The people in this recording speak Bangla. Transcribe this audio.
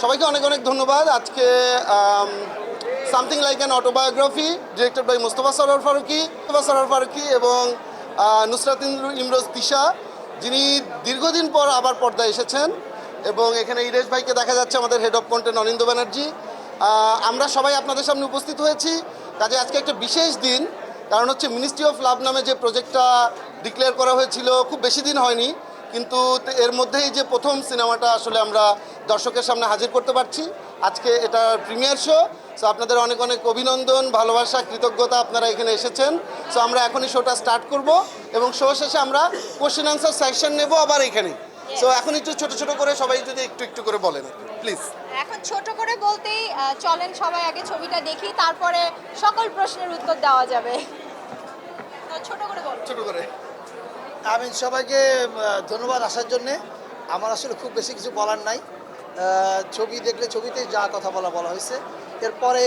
সবাইকে অনেক অনেক ধন্যবাদ। আজকে something like an autobiography directed by Mostofa Sarwar Farooki Mostofa Sarwar Farooki এবং নুসরাত ইমরু- ইমরোজ তিশা, যিনি দীর্ঘদিন পর আবার পর্দায় এসেছেন এবং এখানে ইরেশ ভাইকে দেখা যাচ্ছে আমাদের head of content Anindya Banerjee. আমরা সবাই আপনাদের সামনে উপস্থিত হয়েছি। কাজে আজকে একটা বিশেষ দিন, কারণ হচ্ছে মিনিস্ট্রি অফ লাভ নামে যে প্রজেক্টটা ডিক্লেয়ার করা হয়েছিল, খুব বেশি দিন হয়নি। কিন্তু এর মধ্যেই যে প্রথম সিনেমাটা আসলে আমরা দর্শকের সামনে হাজির করতে পারছি। আজকে এটা প্রিমিয়ার শো সো আপনাদের অনেক অনেক অভিনন্দন ভালোবাসা কৃতজ্ঞতা আপনারা এখানে এসেছেন। সো আমরা এখনই শোটা স্টার্ট করব এবং শো শেষে আমরা কোশ্চেন আনসার সেকশন নেব আবার এখানে। সো এখন একটু ছোট ছোট করে সবাই যদি একটু একটু করে বলেন প্লিজ এখন ছোট করে বলতেই চলেন সবাই আগে ছবিটা দেখি তারপরে সকল প্রশ্নের উত্তর দেওয়া যাবে। ছোট করে বলো ছোট করে। আমি সবাইকে ধন্যবাদ আসার জন্যে। আমার আসলে খুব বেশি কিছু বলার নাই। ছবি দেখলে ছবিতে যা কথা বলা বলা হয়েছে। এরপরে